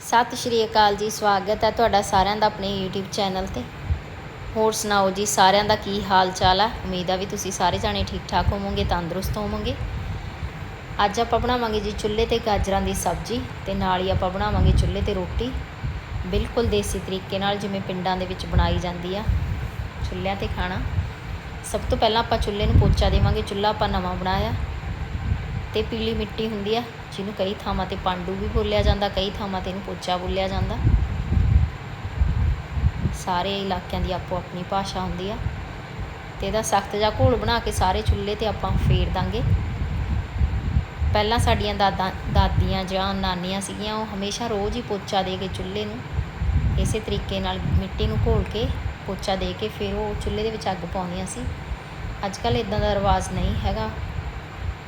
ਸਤਿ ਸ਼੍ਰੀ ਅਕਾਲ ਜੀ, ਸਵਾਗਤ ਹੈ ਤੁਹਾਡਾ ਸਾਰਿਆਂ ਦਾ ਆਪਣੇ YouTube ਚੈਨਲ ਤੇ। ਹੋਰ ਸੁਣਾਓ ਜੀ, ਸਾਰਿਆਂ ਦਾ ਕੀ ਹਾਲ ਚਾਲ ਹੈ ਉਮੀਦ ਆ ਵੀ ਤੁਸੀਂ ਸਾਰੇ ਜਾਣੇ ਠੀਕ ਠਾਕ ਹੋਵੋਗੇ, ਤੰਦਰੁਸਤ ਹੋਵੋਗੇ। ਅੱਜ ਆਪਾਂ ਬਣਾਵਾਂਗੇ ਜੀ ਚੁੱਲ੍ਹੇ ਤੇ ਗਾਜਰਾਂ ਦੀ ਸਬਜ਼ੀ ਤੇ ਨਾਲ ਹੀ ਆਪਾਂ ਬਣਾਵਾਂਗੇ ਚੁੱਲ੍ਹੇ ਤੇ ਰੋਟੀ। ਬਿਲਕੁਲ ਦੇਸੀ ਤਰੀਕੇ ਨਾਲ ਜਿਵੇਂ ਪਿੰਡਾਂ ਦੇ ਵਿੱਚ ਬਣਾਈ ਜਾਂਦੀ ਆ, ਚੁੱਲ੍ਹਿਆਂ ਤੇ ਖਾਣਾ। ਸਭ ਤੋਂ ਪਹਿਲਾਂ ਆਪਾਂ ਚੁੱਲ੍ਹੇ ਨੂੰ ਪੋਚਾ ਦੇਵਾਂਗੇ, ਚੁੱਲ੍ਹਾ ਆਪਾਂ ਨਵਾਂ ਬਣਾਇਆ ਤੇ ਪੀਲੀ ਮਿੱਟੀ ਹੁੰਦੀ ਆ ਜਿਹਨੂੰ ਕਈ ਥਾਵਾਂ ਤੇ ਪਾਂਡੂ ਵੀ ਬੋਲਿਆ ਜਾਂਦਾ, ਕਈ ਥਾਵਾਂ ਤੇ ਇਹਨੂੰ ਪੋਚਾ ਬੋਲਿਆ ਜਾਂਦਾ। ਸਾਰੇ ਇਲਾਕਿਆਂ ਦੀ ਆਪੋ ਆਪਣੀ ਭਾਸ਼ਾ ਹੁੰਦੀ ਆ। ਤੇ ਇਹਦਾ ਸਖਤ ਜਿਹਾ ਘੋਲ ਬਣਾ ਕੇ ਸਾਰੇ ਚੁੱਲ੍ਹੇ ਤੇ ਆਪਾਂ ਫੇਰ ਦਾਂਗੇ। ਪਹਿਲਾਂ ਸਾਡੀਆਂ ਦਾਦਾ, ਦਾਦੀਆਂ ਜਾਂ ਨਾਨੀਆਂ ਸੀਗੀਆਂ, ਉਹ ਹਮੇਸ਼ਾ ਰੋਜ਼ ਹੀ ਪੋਚਾ ਦੇ ਕੇ ਚੁੱਲ੍ਹੇ ਨੂੰ, ਇਸੇ ਤਰੀਕੇ ਨਾਲ ਮਿੱਟੀ ਨੂੰ ਘੋਲ ਕੇ ਪੋਚਾ ਦੇ ਕੇ ਫਿਰ ਉਹ ਚੁੱਲ੍ਹੇ ਦੇ ਵਿੱਚ ਅੱਗ ਪਾਉਂਦੀਆਂ ਸੀ। ਅੱਜ ਕੱਲ੍ਹ ਇਦਾਂ ਦਾ ਰਿਵਾਜ ਨਹੀਂ ਹੈਗਾ।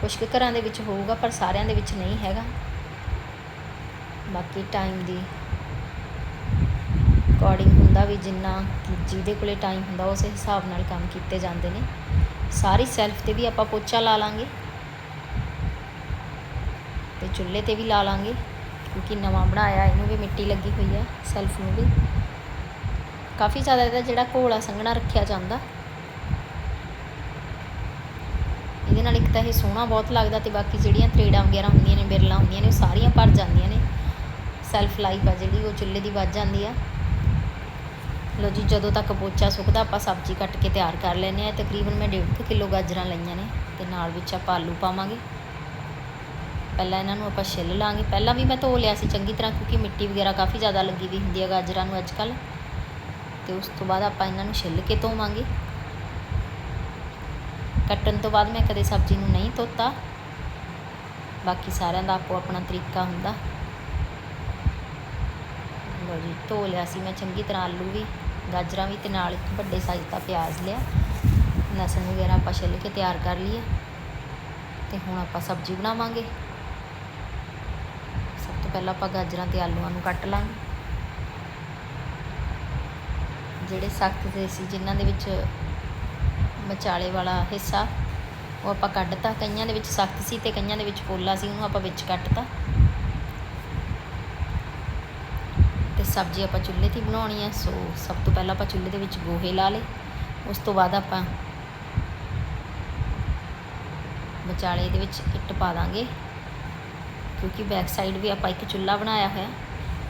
ਕੁਝ ਕੁ ਘਰਾਂ ਦੇ ਵਿੱਚ ਹੋਊਗਾ, ਪਰ ਸਾਰਿਆਂ ਦੇ ਵਿੱਚ ਨਹੀਂ ਹੈਗਾ। ਬਾਕੀ ਟਾਈਮ ਦੀ ਅਕੋਰਡਿੰਗ ਹੁੰਦਾ ਵੀ ਜਿੰਨਾ ਕਿ ਜਿਹਦੇ ਕੋਲੇ ਟਾਈਮ ਹੁੰਦਾ, ਉਸ ਹਿਸਾਬ ਨਾਲ ਕੰਮ ਕੀਤੇ ਜਾਂਦੇ ਨੇ। ਸਾਰੀ ਸੈਲਫ ਤੇ ਵੀ ਆਪਾਂ ਪੋਚਾ ਲਾ ਲਾਂਗੇ ਤੇ ਚੁੱਲ੍ਹੇ ਤੇ ਵੀ ਲਾ ਲਾਂਗੇ, ਕਿਉਂਕਿ ਨਵਾਂ ਬਣਾਇਆ, ਇਹਨੂੰ ਵੀ ਮਿੱਟੀ ਲੱਗੀ ਹੋਈ ਹੈ ਸੈਲਫ ਨੂੰ ਵੀ। ਕਾਫੀ ਜ਼ਿਆਦਾ ਇਹਦਾ ਜਿਹੜਾ ਘੋਲਾ ਸੰਘਣਾ ਰੱਖਿਆ ਜਾਂਦਾ। ਇਹਦੇ ਨਾਲ ਇੱਕ ਤਾਂ ਇਹ ਸੋਹਣਾ ਬਹੁਤ ਲੱਗਦਾ ਤੇ ਬਾਕੀ ਜਿਹੜੀਆਂ ਤਰੇੜਾਂ ਵਗੈਰਾ ਹੁੰਦੀਆਂ ਨੇ, ਬਿਰਲਾਂ ਹੁੰਦੀਆਂ ਨੇ, ਉਹ ਸਾਰੀਆਂ ਭਰ ਜਾਂਦੀਆਂ ਨੇ। ਸੈਲਫ ਲਾਈਫ ਆ ਜਿਹੜੀ, ਉਹ ਚੁੱਲ੍ਹੇ ਦੀ ਵੱਜ ਜਾਂਦੀ ਆ। ਲੋ ਜੀ, ਜਦੋਂ ਤੱਕ ਪੋਚਾ ਸੁੱਕਦਾ, ਆਪਾਂ ਸਬਜ਼ੀ ਕੱਟ ਕੇ ਤਿਆਰ ਕਰ ਲੈਂਦੇ ਆ ਤਕਰੀਬਨ ਮੈਂ 1.5 ਕਿਲੋ ਗਾਜਰਾਂ ਲਈਆਂ ਨੇ ਤੇ ਨਾਲ ਵਿੱਚ ਆਪਾਂ ਆਲੂ ਪਾਵਾਂਗੇ। ਪਹਿਲਾਂ ਇਹਨਾਂ ਨੂੰ ਆਪਾਂ ਛਿੱਲ ਲਾਂਗੇ। ਪਹਿਲਾਂ ਵੀ ਮੈਂ ਧੋ ਲਿਆ ਸੀ ਚੰਗੀ ਤਰ੍ਹਾਂ, ਕਿਉਂਕਿ ਮਿੱਟੀ ਵਗੈਰਾ ਕਾਫੀ ਜ਼ਿਆਦਾ ਲੱਗੀ ਵੀ ਹੁੰਦੀ ਆ ਗਾਜਰਾਂ ਨੂੰ ਅੱਜ ਕੱਲ੍ਹ। ਤੇ ਉਸ ਤੋਂ ਬਾਅਦ ਆਪਾਂ ਇਹਨਾਂ ਨੂੰ ਛਿੱਲ ਕੇ ਧੋਵਾਂਗੇ। ਕੱਟਣ ਤੋਂ ਬਾਅਦ ਮੈਂ ਕਦੇ ਸਬਜ਼ੀ ਨੂੰ ਨਹੀਂ ਧੋਤਾ। ਬਾਕੀ ਸਾਰਿਆਂ ਦਾ ਆਪੋ ਆਪਣਾ ਤਰੀਕਾ ਹੁੰਦਾ। ਲੋ ਜੀ, ਧੋ ਲਿਆ ਸੀ ਮੈਂ ਚੰਗੀ ਤਰ੍ਹਾਂ ਆਲੂ ਵੀ, ਗਾਜਰਾਂ ਵੀ ਤੇ ਨਾਲ ਇੱਕ ਵੱਡੇ ਸਾਈਜ਼ ਦਾ ਪਿਆਜ਼ ਲਿਆ। ਲਸਣ ਵਗੈਰਾ ਆਪਾਂ ਛਿੱਲ ਕੇ ਤਿਆਰ ਕਰ ਲਈਏ। ਤੇ ਹੁਣ ਆਪਾਂ ਸਬਜ਼ੀ ਬਣਾਵਾਂਗੇ। ਸਭ ਤੋਂ ਪਹਿਲਾਂ ਆਪਾਂ ਗਾਜਰਾਂ ਤੇ ਆਲੂਆਂ ਨੂੰ ਕੱਟ ਲਾਂਗੇ। ਜਿਹੜੇ ਸਖਤ ਦੇ ਸੀ ਜਿਨ੍ਹਾਂ ਦੇ ਵਿੱਚ ਵਿਚਾਲੇ ਵਾਲਾ ਹਿੱਸਾ, ਉਹ ਆਪਾਂ ਕੱਢਤਾ। ਕਈਆਂ ਦੇ ਵਿੱਚ ਸਖਤ ਸੀ ਤੇ ਕਈਆਂ ਦੇ ਵਿੱਚ ਪੋਲਾ ਸੀ, ਉਹਨੂੰ ਆਪਾਂ ਵਿੱਚ ਕੱਟਤਾ। ਤੇ ਸਬਜ਼ੀ ਆਪਾਂ ਚੁੱਲ੍ਹੇ ਤੇ ਹੀ ਬਣਾਉਣੀ ਹੈ ਸੋ ਸਭ ਤੋਂ ਪਹਿਲਾਂ ਆਪਾਂ ਚੁੱਲ੍ਹੇ ਦੇ ਵਿੱਚ ਗੋਹੇ ਲਾ ਲਏ। ਉਸ ਤੋਂ ਬਾਅਦ ਆਪਾਂ ਵਿਚਾਲੇ ਦੇ ਵਿੱਚ ਇੱਟ ਪਾ ਦਾਂਗੇ। ਕਿਉਂਕਿ ਬੈਕ ਸਾਈਡ ਵੀ ਆਪਾਂ ਇੱਕ ਚੁੱਲ੍ਹਾ ਬਣਾਇਆ ਹੋਇਆ।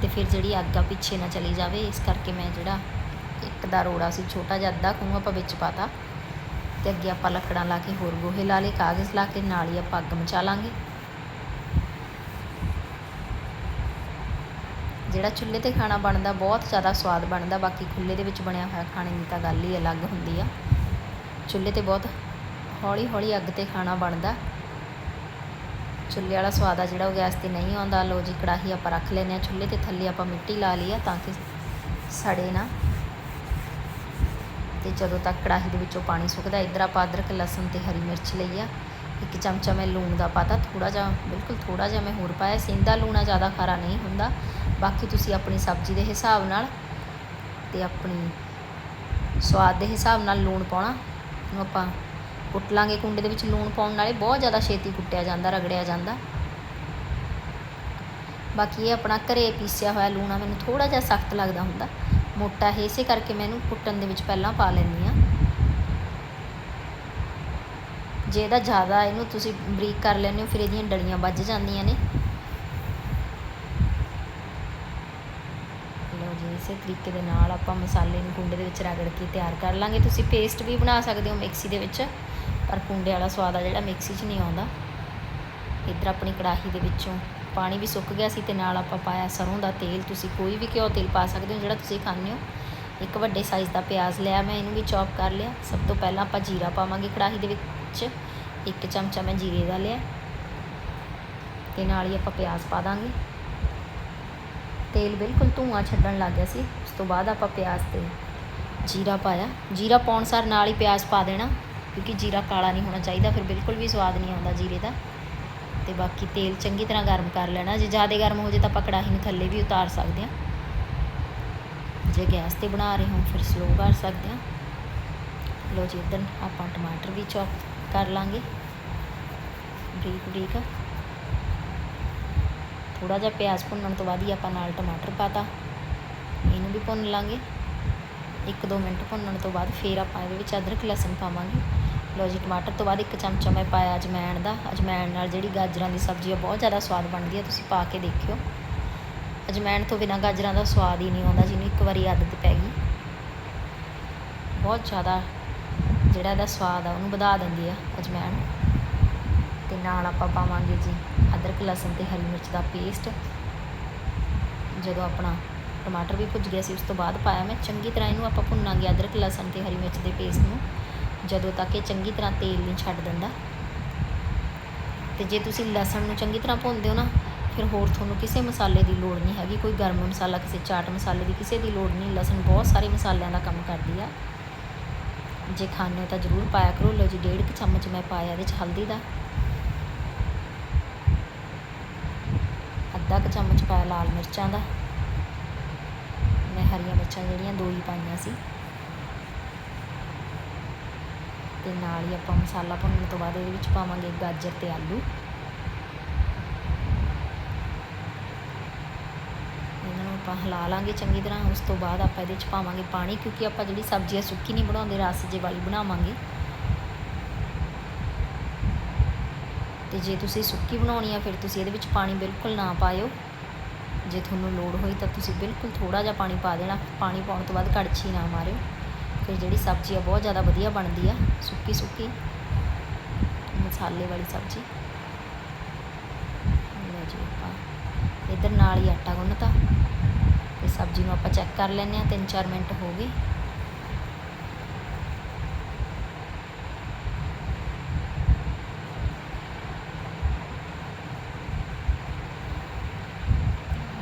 ਤੇ ਫਿਰ ਜਿਹੜੀ ਅੱਗ ਆ ਪਿੱਛੇ ਨਾ ਚਲੀ ਜਾਵੇ। ਇਸ ਕਰਕੇ ਮੈਂ ਜਿਹੜਾ ਇੱਕ ਦਾ ਰੋੜਾ ਸੀ, ਛੋਟਾ ਜਿਹਾ ਅੱਧਾ ਖੂਹ ਆਪਾਂ ਵਿੱਚ ਪਾਤਾ। ਤੇ ਅੱਗੇ ਆਪਾਂ ਲੱਕੜਾਂ ਲਾ ਕੇ ਹੋਰ ਗੋਹੇ ਲਾ ਲਏ, ਕਾਗਜ਼ ਲਾ ਕੇ, ਨਾਲ ਹੀ ਆਪਾਂ ਅੱਗ ਮਚਾ ਲਾਂਗੇ। ਜਿਹੜਾ ਚੁੱਲ੍ਹੇ ਤੇ ਖਾਣਾ ਬਣਦਾ, ਬਹੁਤ ਜ਼ਿਆਦਾ ਸਵਾਦ ਬਣਦਾ, ਬਾਕੀ ਖੁੱਲ੍ਹੇ ਦੇ ਵਿੱਚ ਬਣਿਆ ਹੋਇਆ ਖਾਣੇ ਦੀ ਤਾਂ ਗੱਲ ਹੀ ਅਲੱਗ ਹੁੰਦੀ ਆ। ਚੁੱਲ੍ਹੇ ਤੇ ਬਹੁਤ ਹੌਲੀ ਹੌਲੀ ਅੱਗ ਤੇ ਖਾਣਾ ਬਣਦਾ। ਚੁੱਲ੍ਹੇ ਵਾਲਾ ਸਵਾਦ ਆ ਜਿਹੜਾ, ਉਹ ਗੈਸ ਤੇ ਨਹੀਂ ਆਉਂਦਾ। ਲੋ ਜੀ, ਕੜਾਹੀ ਆਪਾਂ ਰੱਖ ਲੈਨੇ ਆ ਚੁੱਲ੍ਹੇ ਤੇ ਥੱਲੇ ਆਪਾਂ ਮਿੱਟੀ ਲਾ ਲਈ ਆ, ਤਾਂ ਕਿ ਸੜੇ ਨਾ ਤੇ ਜਦੋਂ ਤੱਕ ਕੜਾਹੀ ਦੇ ਵਿੱਚੋਂ ਪਾਣੀ ਸੁੱਕਦਾ ਇੱਧਰ ਆਪਾਂ ਅਦਰਕ, ਲਸਣ ਤੇ ਹਰੀ ਮਿਰਚ ਲਈ ਆ। ਇੱਕ ਚਮਚਾ ਮੈਂ ਲੂਣ ਦਾ ਪਾਤਾ ਥੋੜਾ ਜਿਹਾ, ਬਿਲਕੁਲ ਥੋੜਾ ਜਿਹਾ ਮੈਂ ਹੋਰ ਪਾਇਆ। ਸਿੰਦਾ ਲੂਣਾ ਜ਼ਿਆਦਾ ਖਾਰਾ ਨਹੀਂ ਹੁੰਦਾ। ਬਾਕੀ ਤੁਸੀਂ ਆਪਣੀ ਸਬਜ਼ੀ ਦੇ ਹਿਸਾਬ ਨਾਲ ਤੇ ਆਪਣੀ ਸਵਾਦ ਦੇ ਹਿਸਾਬ ਨਾਲ ਲੂਣ ਪਾਉਣਾ। ਨੂੰ ਆਪਾਂ ਕੁੱਟ ਲਾਂਗੇ ਕੁੰਡੇ ਦੇ ਵਿੱਚ। ਲੂਣ ਪਾਉਣ ਨਾਲੇ ਬਹੁਤ ਜ਼ਿਆਦਾ ਛੇਤੀ ਕੁੱਟਿਆ ਜਾਂਦਾ, ਰਗੜਿਆ ਜਾਂਦਾ। ਬਾਕੀ ਇਹ ਆਪਣਾ ਘਰੇ ਪੀਸਿਆ ਹੋਇਆ ਲੂਣਾ ਮੈਨੂੰ ਥੋੜਾ ਜਿਹਾ ਸਖਤ ਲੱਗਦਾ ਹੁੰਦਾ। ਮੋਟਾ ਹੈ, ਇਸੇ ਕਰਕੇ ਮੈਂ ਇਹਨੂੰ ਕੁੱਟਣ ਦੇ ਵਿੱਚ ਪਹਿਲਾਂ ਪਾ ਲੈਂਦੀ ਆ ਜੇ ਇਹਦਾ ਜ਼ਿਆਦਾ ਇਹਨੂੰ ਤੁਸੀਂ ਬਰੀਕ ਕਰ ਲੈਂਦੇ ਹੋ, ਫਿਰ ਇਹਦੀਆਂ ਡਲੀਆਂ ਵੱਜ ਜਾਂਦੀਆਂ ਨੇ। ਲਓ ਜੀ, ਇਸੇ ਤਰੀਕੇ ਦੇ ਨਾਲ ਆਪਾਂ ਮਸਾਲੇ ਨੂੰ ਕੁੰਡੇ ਦੇ ਵਿੱਚ ਰਗੜ ਕੇ ਤਿਆਰ ਕਰ ਲਾਂਗੇ। ਤੁਸੀਂ ਪੇਸਟ ਵੀ ਬਣਾ ਸਕਦੇ ਹੋ ਮਿਕਸੀ ਦੇ ਵਿੱਚ, ਪਰ ਕੁੰਡੇ ਵਾਲਾ ਸਵਾਦ ਆ ਜਿਹੜਾ ਮਿਕਸੀ 'ਚ ਨਹੀਂ ਆਉਂਦਾ। ਇੱਧਰ ਆਪਣੀ ਕੜਾਹੀ ਦੇ ਵਿੱਚੋਂ ਪਾਣੀ ਵੀ ਸੁੱਕ ਗਿਆ ਸੀ ਤੇ ਨਾਲ ਆਪਾਂ ਪਾਇਆ ਸਰੋਂ ਦਾ ਤੇਲ। ਤੁਸੀਂ ਕੋਈ ਵੀ ਘਿਓ ਤੇਲ ਪਾ ਸਕਦੇ ਹੋ, ਜਿਹੜਾ ਤੁਸੀਂ ਖਾਂਦੇ ਹੋ। ਇੱਕ ਵੱਡੇ ਸਾਈਜ਼ ਦਾ ਪਿਆਜ਼ ਲਿਆ ਮੈਂ, ਇਹਨੂੰ ਵੀ ਚੌਪ ਕਰ ਲਿਆ। ਸਭ ਤੋਂ ਪਹਿਲਾਂ ਆਪਾਂ ਜੀਰਾ ਪਾਵਾਂਗੇ ਕੜਾਹੀ ਦੇ ਵਿੱਚ। ਇੱਕ ਚਮਚਾ ਮੈਂ ਜੀਰੇ ਦਾ ਲਿਆ। ਤੇ ਨਾਲ ਹੀ ਆਪਾਂ ਪਿਆਜ਼ ਪਾ ਦਾਂਗੇ। ਤੇਲ ਬਿਲਕੁਲ ਧੂਆਂ ਛੱਡਣ ਲੱਗ ਗਿਆ ਸੀ। ਉਸ ਤੋਂ ਬਾਅਦ ਆਪਾਂ ਪਿਆਜ਼ ਤੇ ਜੀਰਾ ਪਾਇਆ। ਜੀਰਾ ਪਾਉਣ ਸਾਰ ਨਾਲ ਹੀ ਪਿਆਜ਼ ਪਾ ਦੇਣਾ, ਕਿਉਂਕਿ ਜੀਰਾ ਕਾਲਾ ਨਹੀਂ ਹੋਣਾ ਚਾਹੀਦਾ, ਫਿਰ ਬਿਲਕੁਲ ਵੀ ਸਵਾਦ ਨਹੀਂ ਆਉਂਦਾ ਜੀਰੇ ਦਾ। ਤੇ ਬਾਕੀ ਤੇਲ ਚੰਗੀ ਤਰ੍ਹਾਂ ਗਰਮ ਕਰ ਲੈਣਾ। ਜੇ ਜ਼ਿਆਦਾ ਗਰਮ ਹੋ ਜੇ ਤਾਂ ਆਪਾਂ ਕੜਾਹੀ ਨੂੰ ਥੱਲੇ ਵੀ ਉਤਾਰ ਸਕਦੇ ਹਾਂ। ਜੇ ਗੈਸ ਤੇ ਬਣਾ ਰਹੇ ਹੋ ਫਿਰ ਸਲੋ ਕਰ ਸਕਦੇ ਹਾਂ। ਲੋ ਜੀ, ਇੱਧਰ ਆਪਾਂ ਟਮਾਟਰ ਵੀ ਚੌਪ ਕਰ ਲਾਂਗੇ। ਬਰੀਕ ਬਰੀਕ। ਥੋੜਾ ਜਿਹਾ ਪਿਆਜ਼ ਭੁੰਨਣ ਤੋਂ ਬਾਅਦ ਹੀ ਆਪਾਂ ਨਾਲ ਟਮਾਟਰ ਪਾਤਾ। ਇਹਨੂੰ ਵੀ ਭੁੰਨ ਲਾਂਗੇ। 1-2 ਮਿੰਟ ਭੁੰਨਣ ਤੋਂ ਬਾਅਦ ਫਿਰ ਆਪਾਂ ਇਹਦੇ ਵਿੱਚ ਅਦਰਕ, ਲਸਣ ਪਾਵਾਂਗੇ। ਲਓ ਜੀ, ਟਮਾਟਰ ਤੋਂ ਬਾਅਦ ਇੱਕ ਚਮਚਾ ਮੈਂ ਪਾਇਆ ਅਜਮੈਣ ਦਾ। ਅਜਮੈਣ ਨਾਲ ਜਿਹੜੀ ਗਾਜਰਾਂ ਦੀ ਸਬਜ਼ੀ ਆ, ਬਹੁਤ ਜ਼ਿਆਦਾ ਸਵਾਦ ਬਣਦੀ ਹੈ ਤੁਸੀਂ ਪਾ ਕੇ ਦੇਖਿਓ। ਅਜਮੈਣ ਤੋਂ ਬਿਨਾਂ ਗਾਜਰਾਂ ਦਾ ਸਵਾਦ ਹੀ ਨਹੀਂ ਆਉਂਦਾ, ਜਿਹਨੂੰ ਇੱਕ ਵਾਰੀ ਆਦਤ ਪੈ ਗਈ। ਬਹੁਤ ਜ਼ਿਆਦਾ ਜਿਹੜਾ ਇਹਦਾ ਸਵਾਦ ਆ, ਉਹਨੂੰ ਵਧਾ ਦਿੰਦੀ ਆ ਅਜਮੈਣ। ਤੇ ਨਾਲ ਆਪਾਂ ਪਾਵਾਂਗੇ ਜੀ ਅਦਰਕ, ਲਸਣ ਤੇ ਹਰੀ ਮਿਰਚ ਦਾ ਪੇਸਟ। ਜਦੋਂ ਆਪਣਾ ਟਮਾਟਰ ਵੀ ਭੁੱਜ ਗਿਆ ਸੀ, ਉਸ ਤੋਂ ਬਾਅਦ ਪਾਇਆ ਮੈਂ। ਚੰਗੀ ਤਰ੍ਹਾਂ ਇਹਨੂੰ ਆਪਾਂ ਭੁੰਨਾਂਗੇ ਅਦਰਕ, ਲਸਣ ਤੇ ਹਰੀ ਮਿਰਚ ਦੇ ਪੇਸਟ ਨੂੰ। ਜਦੋਂ ਤੱਕ ਇਹ ਚੰਗੀ ਤਰ੍ਹਾਂ ਤੇਲ ਨਹੀਂ ਛੱਡ ਦਿੰਦਾ। ਤੇ ਜੇ ਤੁਸੀਂ ਲਸਣ ਨੂੰ ਚੰਗੀ ਤਰ੍ਹਾਂ ਭੁੰਨਦੇ ਹੋ ਨਾ, ਫਿਰ ਹੋਰ ਤੁਹਾਨੂੰ ਕਿਸੇ ਮਸਾਲੇ ਦੀ ਲੋੜ ਨਹੀਂ ਹੈਗੀ। ਕੋਈ ਗਰਮ ਮਸਾਲਾ, ਕਿਸੇ ਚਾਟ ਮਸਾਲੇ ਦੀ ਕਿਸੇ ਦੀ ਲੋੜ ਨਹੀਂ। ਲਸਣ ਬਹੁਤ ਸਾਰੇ ਮਸਾਲਿਆਂ ਦਾ ਕੰਮ ਕਰਦੀ ਆ। ਜੇ ਖਾਣੇ ਹੋ ਤਾਂ ਜ਼ਰੂਰ ਪਾਇਆ ਕਰੋ। ਲਓ ਜੀ, ਡੇਢ ਕੁ ਚਮਚ ਮੈਂ ਪਾਇਆ ਇਹਦੇ ਚ ਹਲਦੀ ਦਾ। ਅੱਧਾ ਕੁ ਚਮਚ ਪਾਇਆ ਲਾਲ ਮਿਰਚਾਂ ਦਾ। ਮੈਂ ਹਰੀਆਂ ਮਿਰਚਾਂ ਜਿਹੜੀਆਂ, ਦੋ ਹੀ ਪਾਈਆਂ ਸੀ। ਤੇ ਨਾਲ ਹੀ ਆਪਾਂ ਮਸਾਲਾ ਭੁੰਨਣ ਤੋਂ ਬਾਅਦ ਇਹਦੇ ਵਿੱਚ ਪਾਵਾਂਗੇ ਗਾਜਰ ਤੇ ਆਲੂ। ਇਹਨਾਂ ਨੂੰ ਆਪਾਂ ਹਿਲਾ ਲਾਂਗੇ ਚੰਗੀ ਤਰ੍ਹਾਂ, ਉਸ ਤੋਂ ਬਾਅਦ ਆਪਾਂ ਇਹਦੇ ਵਿੱਚ ਪਾਵਾਂਗੇ ਪਾਣੀ, ਕਿਉਂਕਿ ਆਪਾਂ ਜਿਹੜੀ ਸਬਜ਼ੀ ਆ ਸੁੱਕੀ ਨਹੀਂ ਬਣਾਉਂਦੇ, ਰਸ ਜੇ ਵਾਲੀ ਬਣਾਵਾਂਗੇ। ਤੇ ਜੇ ਤੁਸੀਂ ਸੁੱਕੀ ਬਣਾਉਣੀ ਆ, ਫਿਰ ਤੁਸੀਂ ਇਹਦੇ ਵਿੱਚ ਪਾਣੀ ਬਿਲਕੁਲ ਨਾ ਪਾਇਓ। ਜੇ ਤੁਹਾਨੂੰ ਲੋੜ ਹੋਈ ਤਾਂ ਤੁਸੀਂ ਬਿਲਕੁਲ ਥੋੜਾ ਜਿਹਾ ਪਾਣੀ ਪਾ ਦੇਣਾ। ਪਾਣੀ ਪਾਉਣ ਤੋਂ ਬਾਅਦ ਕੜਛੀ ਨਾ ਮਾਰਿਓ। ਫਿਰ ਜਿਹੜੀ ਸਬਜ਼ੀ ਆ, ਬਹੁਤ ਜ਼ਿਆਦਾ ਵਧੀਆ ਬਣਦੀ ਆ, ਸੁੱਕੀ ਸੁੱਕੀ। ਮਸਾਲੇ ਵਾਲੀ ਸਬਜ਼ੀ। ਲਓ ਜੀ ਆਪਾਂ ਇਧਰ ਨਾਲ ਹੀ ਆਟਾ ਗੁੰਨਤਾ। ਤੇ ਸਬਜ਼ੀ ਨੂੰ ਆਪਾਂ ਚੈੱਕ ਕਰ ਲੈਂਦੇ ਆ 3-4 ਮਿੰਟ ਹੋ ਗਏ।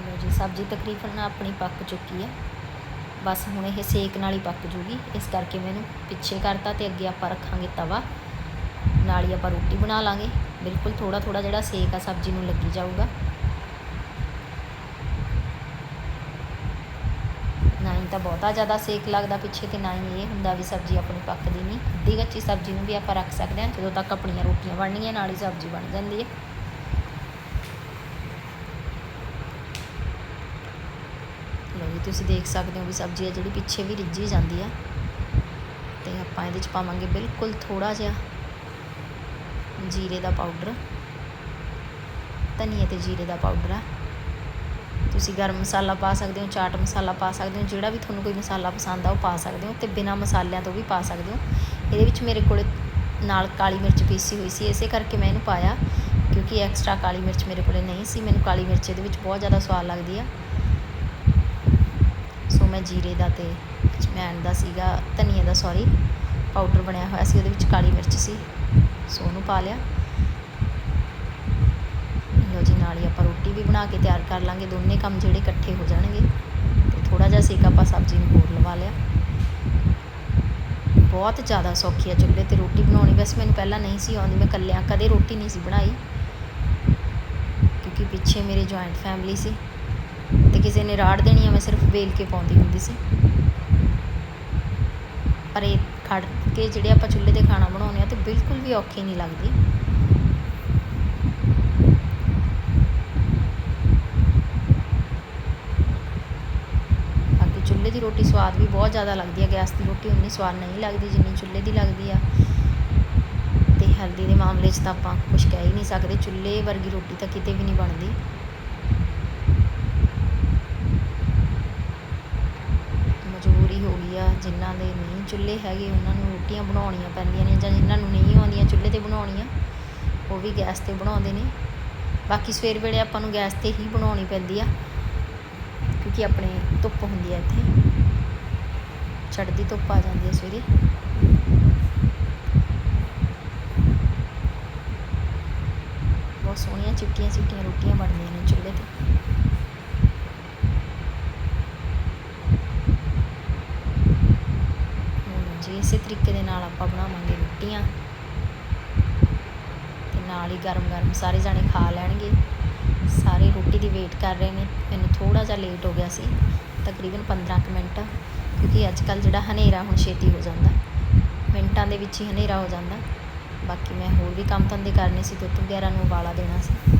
ਲਓ ਜੀ, ਸਬਜ਼ੀ ਤਕਰੀਬਨ ਆਪਣੀ ਪੱਕ ਚੁੱਕੀ ਹੈ ਬਸ ਹੁਣ ਇਹ ਸੇਕ ਨਾਲ ਹੀ ਪੱਕ ਜੂਗੀ। ਇਸ ਕਰਕੇ ਮੈਂ ਇਹਨੂੰ ਪਿੱਛੇ ਕਰਤਾ ਤੇ ਅੱਗੇ ਆਪਾਂ ਰੱਖਾਂਗੇ ਤਵਾ। ਨਾਲ ਹੀ ਆਪਾਂ ਰੋਟੀ ਬਣਾ ਲਾਂਗੇ। ਬਿਲਕੁਲ ਥੋੜਾ ਥੋੜਾ ਜਿਹੜਾ ਸੇਕ ਆ, ਸਬਜ਼ੀ ਨੂੰ ਲੱਗੀ ਜਾਊਗਾ। ਨਾ ਹੀ ਤਾਂ ਬਹੁਤਾ ਜ਼ਿਆਦਾ ਸੇਕ ਲੱਗਦਾ ਪਿੱਛੇ ਤੇ, ਨਾ ਹੀ ਇਹ ਹੁੰਦਾ ਵੀ ਸਬਜ਼ੀ ਆਪਣੀ ਪੱਕਦੀ ਨਹੀਂ। ਅੱਧੀ ਕੱਚੀ ਸਬਜ਼ੀ ਨੂੰ ਵੀ ਆਪਾਂ ਰੱਖ ਸਕਦੇ ਹਾਂ। ਜਦੋਂ ਤੱਕ ਆਪਣੀਆਂ ਰੋਟੀਆਂ ਬਣਨੀਆਂ, ਨਾਲ ਹੀ ਸਬਜ਼ੀ ਬਣ ਜਾਂਦੀ ਹੈ। ਲਓ ਤੁਸੀਂ ਦੇਖ ਸਕਦੇ ਹੋ ਵੀ ਸਬਜ਼ੀ ਆ ਜਿਹੜੀ ਪਿੱਛੇ ਵੀ ਰਿੱਝੀ ਜਾਂਦੀ ਆ। ਤੇ ਆਪਾਂ ਇਹਦੇ ਚ ਪਾਵਾਂਗੇ ਬਿਲਕੁਲ ਥੋੜਾ ਜਿਹਾ ਜੀਰੇ ਦਾ ਪਾਊਡਰ, ਧਨੀਏ ਤੇ ਜੀਰੇ ਦਾ ਪਾਊਡਰ ਆ। ਤੁਸੀਂ ਗਰਮ ਮਸਾਲਾ ਪਾ ਸਕਦੇ ਹੋ, ਚਾਟ ਮਸਾਲਾ ਪਾ ਸਕਦੇ ਹੋ, ਜਿਹੜਾ ਵੀ ਤੁਹਾਨੂੰ ਕੋਈ ਮਸਾਲਾ ਪਸੰਦ ਆ ਉਹ ਪਾ ਸਕਦੇ ਹੋ ਤੇ ਬਿਨਾ ਮਸਾਲਿਆਂ ਤੋਂ ਵੀ ਪਾ ਸਕਦੇ ਹੋ। ਇਹਦੇ ਵਿੱਚ ਮੇਰੇ ਕੋਲੇ ਨਾਲ ਕਾਲੀ ਮਿਰਚ ਪੀਸੀ ਹੋਈ ਸੀ, ਇਸੇ ਕਰਕੇ ਮੈਂ ਇਹਨੂੰ ਪਾਇਆ ਕਿਉਂਕਿ ਐਕਸਟਰਾ ਕਾਲੀ ਮਿਰਚ ਮੇਰੇ ਕੋਲੇ ਨਹੀਂ ਸੀ। ਮੈਨੂੰ ਕਾਲੀ ਮਿਰਚ ਇਹਦੇ ਵਿੱਚ ਬਹੁਤ ਜ਼ਿਆਦਾ ਸਵਾਦ ਲੱਗਦੀ ਆ। ਮੈਂ ਜੀਰੇ ਦਾ ਤੇ ਅਜਮੈਣ ਦਾ ਸੀਗਾ, ਧਨੀਏ ਦਾ ਸੌਰੀ ਪਾਊਡਰ ਬਣਿਆ ਹੋਇਆ ਸੀ, ਉਹਦੇ ਵਿੱਚ ਕਾਲੀ ਮਿਰਚ ਸੀ, ਸੋ ਉਹਨੂੰ ਪਾ ਲਿਆ। ਲੋ ਜੀ, ਨਾਲ ਹੀ ਆਪਾਂ ਰੋਟੀ ਵੀ ਬਣਾ ਕੇ ਤਿਆਰ ਕਰ ਲਾਂਗੇ, ਦੋਨੇ ਕੰਮ ਜਿਹੜੇ ਇਕੱਠੇ ਹੋ ਜਾਣਗੇ। ਤੇ ਥੋੜਾ ਜਿਹਾ ਸੇਕ ਆਪਾਂ ਸਬਜ਼ੀ ਨੂੰ ਹੋਰ ਲਵਾ ਲਿਆ। ਬਹੁਤ ਜ਼ਿਆਦਾ ਸੌਖੀ ਹੈ ਚੁੱਲ੍ਹੇ ਤੇ ਰੋਟੀ ਬਣਾਉਣੀ। ਵੈਸੇ ਮੈਨੂੰ ਪਹਿਲਾਂ ਨਹੀਂ ਸੀ ਆਉਂਦੀ, ਮੈਂ ਇਕੱਲਿਆਂ ਕਦੇ ਰੋਟੀ ਨਹੀਂ ਸੀ ਬਣਾਈ। ਕਿਉਂਕਿ ਪਿੱਛੇ ਮੇਰੇ ਜੁਆਇੰਟ ਫੈਮਿਲੀ ਸੀ। ਤੇ ਕਿਸੇ ਨੇ ਰਾੜ ਦੇਣੀ ਆ, ਮੈਂ ਸਿਰਫ ਵੇਲ ਕੇ ਪਾਉਂਦੀ ਹੁੰਦੀ ਸੀ। ਪਰ ਇਹ ਖੜ ਕੇ ਜਿਹੜੇ ਆਪਾਂ ਚੁੱਲ੍ਹੇ ਤੇ ਖਾਣਾ ਬਣਾਉਂਦੇ ਆ, ਤੇ ਬਿਲਕੁਲ ਵੀ ਔਖੀ ਨਹੀਂ ਲੱਗਦੀ। ਬਾਕੀ ਚੁੱਲ੍ਹੇ ਦੀ ਰੋਟੀ ਸਵਾਦ ਵੀ ਬਹੁਤ ਜ਼ਿਆਦਾ ਲੱਗਦੀ ਹੈ ਗੈਸ ਦੀ ਰੋਟੀ ਉਨੀ ਸਵਾਦ ਨਹੀਂ ਲੱਗਦੀ ਜਿੰਨੀ ਚੁੱਲ੍ਹੇ ਦੀ ਲੱਗਦੀ ਆ। ਤੇ ਹੈਲਦੀ ਦੇ ਮਾਮਲੇ 'ਚ ਤਾਂ ਆਪਾਂ ਕੁਝ ਕਹਿ ਹੀ ਨਹੀਂ ਸਕਦੇ, ਚੁੱਲ੍ਹੇ ਵਰਗੀ ਰੋਟੀ ਤਾਂ ਕਿਤੇ ਵੀ ਨਹੀਂ ਬਣਦੀ ਮਜਬੂਰੀ ਹੋ ਗਈ ਆ ਜਿਨ੍ਹਾਂ ਦੇ ਨਹੀਂ, ਚੁੱਲ੍ਹੇ ਹੈਗੇ, ਉਹਨਾਂ ਨੂੰ ਰੋਟੀਆਂ ਬਣਾਉਣੀਆਂ ਪੈਂਦੀਆਂ ਨੇ ਜਾਂ ਜਿਨ੍ਹਾਂ ਨੂੰ ਨਹੀਂ ਆਉਂਦੀਆਂ ਚੁੱਲ੍ਹੇ ਤੇ ਬਣਾਉਣੀਆਂ, ਉਹ ਵੀ ਗੈਸ ਤੇ ਬਣਾਉਂਦੇ ਨੇ। ਬਾਕੀ ਸਵੇਰ ਵੇਲੇ ਆਪਾਂ ਨੂੰ ਗੈਸ ਤੇ ਹੀ ਬਣਾਉਣੀ ਪੈਂਦੀ ਆ, ਕਿਉਂਕਿ ਆਪਣੇ ਧੁੱਪ ਹੁੰਦੀ ਆ ਇੱਥੇ। ਚੜ੍ਹਦੀ ਧੁੱਪ ਆ ਜਾਂਦੀ ਹੈ ਸਵੇਰੇ। ਬਹੁਤ ਸੋਹਣੀਆਂ ਚਿੱਟੀਆਂ ਚਿੱਟੀਆਂ ਰੋਟੀਆਂ ਬਣਦੀਆਂ ਨੇ ਚੁੱਲ੍ਹੇ ਤੇ ਹੁਣ ਜੀ ਇਸੇ ਤਰੀਕੇ ਦੇ ਨਾਲ ਆਪਾਂ ਬਣਾਵਾਂਗੇ ਰੋਟੀਆਂ। ਤੇ ਨਾਲ ਹੀ ਗਰਮ ਗਰਮ ਸਾਰੇ ਜਾਣੇ ਖਾ ਲੈਣਗੇ। ਸਾਰੇ ਰੋਟੀ ਦੀ ਵੇਟ ਕਰ ਰਹੇ ਨੇ। ਮੈਨੂੰ ਥੋੜਾ ਜਿਹਾ ਲੇਟ ਹੋ ਗਿਆ ਸੀ, ਤਕਰੀਬਨ 15 ਕੁ ਮਿੰਟ। ਕਿਉਂਕਿ ਅੱਜ ਕੱਲ ਜਿਹੜਾ ਹਨੇਰਾ ਹੁਣ ਛੇਤੀ ਹੋ ਜਾਂਦਾ। ਮਿੰਟਾਂ ਦੇ ਵਿੱਚ ਹੀ ਹਨੇਰਾ ਹੋ ਜਾਂਦਾ। ਬਾਕੀ ਮੈਂ ਹੋਰ ਵੀ ਕੰਮ ਧੰਦੇ ਕਰਨੇ ਸੀ ਦੁੱਧ ਵਗੈਰਾ ਨੂੰ ਉਬਾਲਾ ਦੇਣਾ ਸੀ।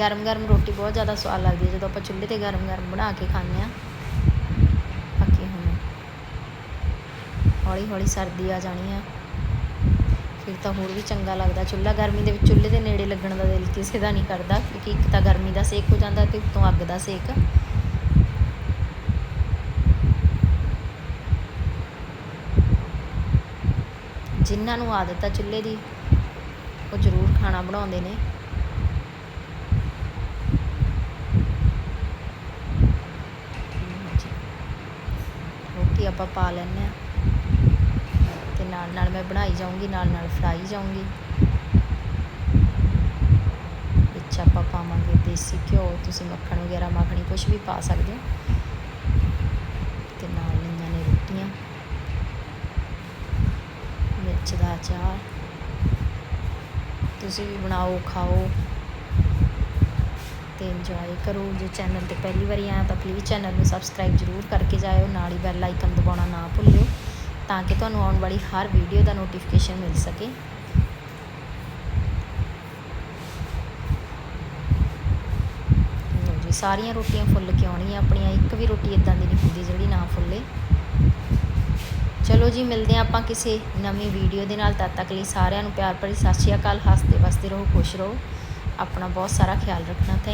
ਗਰਮ ਗਰਮ ਰੋਟੀ ਬਹੁਤ ਜ਼ਿਆਦਾ ਸਵਾਦ ਲੱਗਦੀ ਹੈ, ਜਦੋਂ ਆਪਾਂ ਚੁੱਲ੍ਹੇ ਤੇ ਗਰਮ ਗਰਮ ਬਣਾ ਕੇ ਖਾਂਦੇ ਆ ਬਾਕੀ ਹੁਣ ਹੌਲੀ ਹੌਲੀ ਸਰਦੀ ਆ ਜਾਣੀ ਆ ਫਿਰ ਤਾਂ ਹੋਰ ਵੀ ਚੰਗਾ ਲੱਗਦਾ। ਚੁੱਲ੍ਹਾ ਗਰਮੀ ਦੇ ਵਿੱਚ ਚੁੱਲ੍ਹੇ ਦੇ ਨੇੜੇ ਲੱਗਣ ਦਾ ਦਿਲ ਕਿਸੇ ਦਾ ਨਹੀਂ ਕਰਦਾ, ਕਿਉਂਕਿ ਇੱਕ ਤਾਂ ਗਰਮੀ ਦਾ ਸੇਕ ਹੋ ਜਾਂਦਾ ਤੇ ਉੱਤੋਂ ਅੱਗ ਦਾ ਸੇਕ। ਜਿਨ੍ਹਾਂ ਨੂੰ ਆਦਤ ਆ ਚੁੱਲ੍ਹੇ ਦੀ, ਉਹ ਜ਼ਰੂਰ ਖਾਣਾ ਬਣਾਉਂਦੇ ਨੇ। ਰੋਟੀ ਆਪਾਂ ਪਾ ਲੈਂਦੇ ਆ ਤੇ ਨਾਲ ਨਾਲ ਮੈਂ ਬਣਾਈ ਜਾਊਂਗੀ, ਨਾਲ ਨਾਲ ਫੜਾਈ ਜਾਊਂਗੀ। ਵਿੱਚ ਆਪਾਂ ਪਾਵਾਂਗੇ ਦੇਸੀ ਘਿਓ, ਤੁਸੀਂ ਮੱਖਣ ਵਗੈਰਾ, ਮੱਖਣੀ ਕੁਝ ਵੀ ਪਾ ਸਕਦੇ ਹੋ। ਤੇ ਨਾਲ ਲਈਆਂ ਨੇ ਰੋਟੀਆਂ। ਮਿਰਚ ਦਾ ਅਚਾਰ। ਤੁਸੀਂ ਵੀ ਬਣਾਓ, ਖਾਓ। ਤੇ ਇੰਜੋਏ ਕਰੋ। ਜੇ ਚੈਨਲ ਤੇ ਪਹਿਲੀ ਵਾਰੀ ਆਇਆ ਤਾਂ ਪਲੀਜ਼ ਚੈਨਲ ਨੂੰ ਸਬਸਕ੍ਰਾਈਬ ਜ਼ਰੂਰ ਕਰਕੇ ਜਾਇਓ। ਨਾਲ ਹੀ ਬੈਲ ਆਈਕਨ ਦਬਾਉਣਾ ਨਾ ਭੁੱਲਿਓ, ਤਾਂ ਕਿ ਤੁਹਾਨੂੰ ਆਉਣ ਵਾਲੀ ਹਰ ਵੀਡੀਓ ਦਾ ਨੋਟੀਫਿਕੇਸ਼ਨ ਮਿਲ ਸਕੇ। ਲਓ ਜੀ, ਸਾਰੀਆਂ ਰੋਟੀਆਂ ਫੁੱਲ ਕੇ ਆਉਣੀਆਂ ਆਪਣੀਆਂ। ਇੱਕ ਵੀ ਰੋਟੀ ਇਦਾਂ ਦੀ ਨਹੀਂ ਹੁੰਦੀ ਜਿਹੜੀ ਨਾ ਫੁੱਲੇ। ਚਲੋ ਜੀ, ਮਿਲਦੇ ਹਾਂ ਆਪਾਂ ਕਿਸੇ ਨਵੀਂ ਵੀਡੀਓ ਦੇ ਨਾਲ। ਤਦ ਤੱਕ ਲਈ ਸਾਰਿਆਂ ਨੂੰ ਪਿਆਰ ਭਰੀ ਸਤਿ ਸ਼੍ਰੀ ਅਕਾਲ। ਹੱਸਦੇ ਵਸਦੇ ਰਹੋ, ਖੁਸ਼ ਰਹੋ। ਆਪਣਾ ਬਹੁਤ ਸਾਰਾ ਖਿਆਲ ਰੱਖਣਾ। ਥੈਂਕ